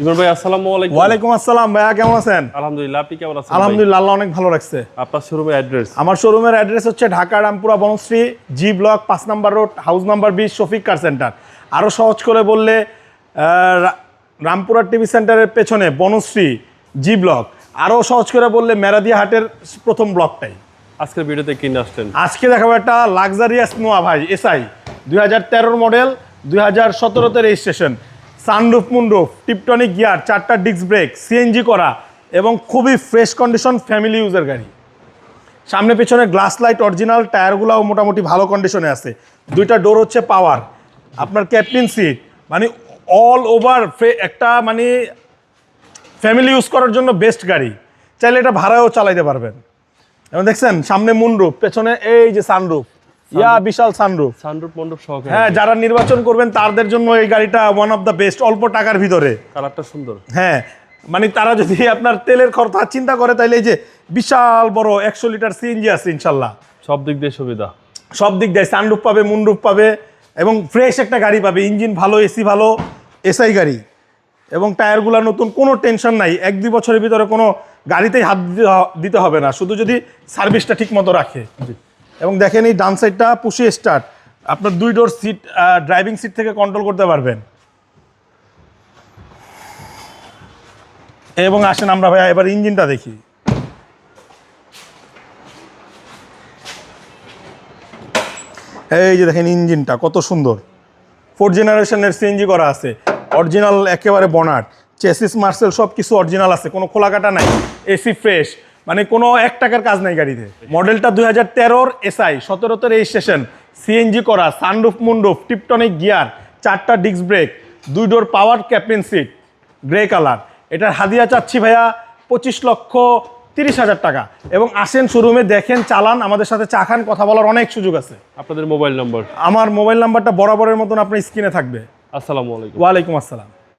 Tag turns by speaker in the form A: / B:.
A: ইমরান ভাই আসসালামু আলাইকুম।
B: আসসালাম ভাইয়া কেমন আছেন?
A: আলহামদুলিল্লাহ আপনি কেমন আছেন
B: আলহামদুলিল্লাহ আল্লাহ অনেক ভালো রাখছে।
A: আপনার শোরুমের অ্যাড্রেস
B: আমার শোরুমের অ্যাড্রেস হচ্ছে ঢাকা রামপুরা বনশ্রী জি ব্লক পাঁচ নাম্বার রোড হাউস নাম্বার বিশ শফিক কার সেন্টার আরও সহজ করে বললে রামপুরা টিভি সেন্টারের পেছনে বনশ্রী জি ব্লক আরও সহজ করে বললে মেরাদিয়া হাটের প্রথম ব্লকটাই
A: আজকের ভিডিওতে কিনে আসছেন?
B: আজকে দেখাবো একটা লাক্সারিয়াস নোয়া ভাই এসআই দুই হাজার তেরোর মডেল দুই হাজার সতেরোতে registration sunroof moonroof tiptronic gear, চারটা ডিস্ক ব্রেক সিএনজি করা এবং খুবই ফ্রেশ কন্ডিশন ফ্যামিলি ইউজের গাড়ি। সামনে পেছনে গ্লাস লাইট অরিজিনাল, টায়ারগুলোও মোটামুটি ভালো কন্ডিশনে আছে। দুইটা ডোর হচ্ছে পাওয়ার, আপনার ক্যাপ্টেন সিট মানে অল ওভার একটা মানে ফ্যামিলি ইউজ করার জন্য বেস্ট গাড়ি। চাইলে এটা ভাড়াও চালাইতে পারবেন। এবং দেখছেন, সামনে মুন্ডুপ পেছনে এই যে সানরুফ। ইয়া বিশাল সানরুফ।
A: সানরুফ মণ্ডপ সহকারে।
B: হ্যাঁ যারা নির্বাচন করবেন তাদের জন্য এই গাড়িটা ওয়ান অফ দ্য বেস্ট অল্প টাকার ভিতরে।
A: কালারটা সুন্দর।
B: হ্যাঁ মানে তারা যদি আপনার তেলের খরচা চিন্তা করে তাহলে এই যে বিশাল বড় একশো লিটার সিএনজি আছে ইনশাল্লাহ।
A: সব দিক দিয়ে সুবিধা।
B: সব দিক দেয় সানরুফ পাবে মুন্ডুপ পাবে এবং ফ্রেশ একটা গাড়ি পাবে ইঞ্জিন ভালো এসি ভালো এসআই গাড়ি। এবং টায়ারগুলো নতুন কোনো টেনশন নাই। এক দুই বছরের ভিতরে কোনো গাড়িতেই হাত দিতে দিতে হবে না। শুধু যদি সার্ভিসটা ঠিক মতো রাখে। এবং দেখেন এই ডান সাইডটা পুষি স্টার্ট আপনার দুই ডোর সিট ড্রাইভিং সিট থেকে কন্ট্রোল করতে পারবেন। এবং আসেন আমরা ভাইয়া এবার ইঞ্জিনটা দেখি। এই যে দেখেন ইঞ্জিনটা, কত সুন্দর। ফোর জেনারেশনের সিএনজি করা আছে। অরিজিনাল একেবারে বনাট চেসিস মার্সেল সব কিছু অরিজিনাল আছে, কোনো খোলাকাটা নাই। এসি ফ্রেশ মানে কোনো এক টাকার কাজ নাই গাড়িতে। মডেলটা দুই হাজার তেরোর এসআই সতেরোতে রেজিস্ট্রেশন সিএনজি করা সানরুফ মুন্ডুফ টিপটনিক গিয়ার চারটা ডিস্ক ব্রেক দুই door power captain seat grey colour এটার হাদিয়া চাচ্ছি ভাইয়া পঁচিশ লক্ষ তিরিশ হাজার টাকা। এবং আসেন শোরুমে দেখেন চালান আমাদের সাথে চা খান কথা বলার অনেক সুযোগ আছে।
A: আপনাদের মোবাইল নম্বর
B: আমার মোবাইল নাম্বারটা বরাবরের মতন আপনার স্ক্রিনে থাকবে।
A: আসসালামু আলাইকুম।
B: ওয়ালাইকুম আসসালাম।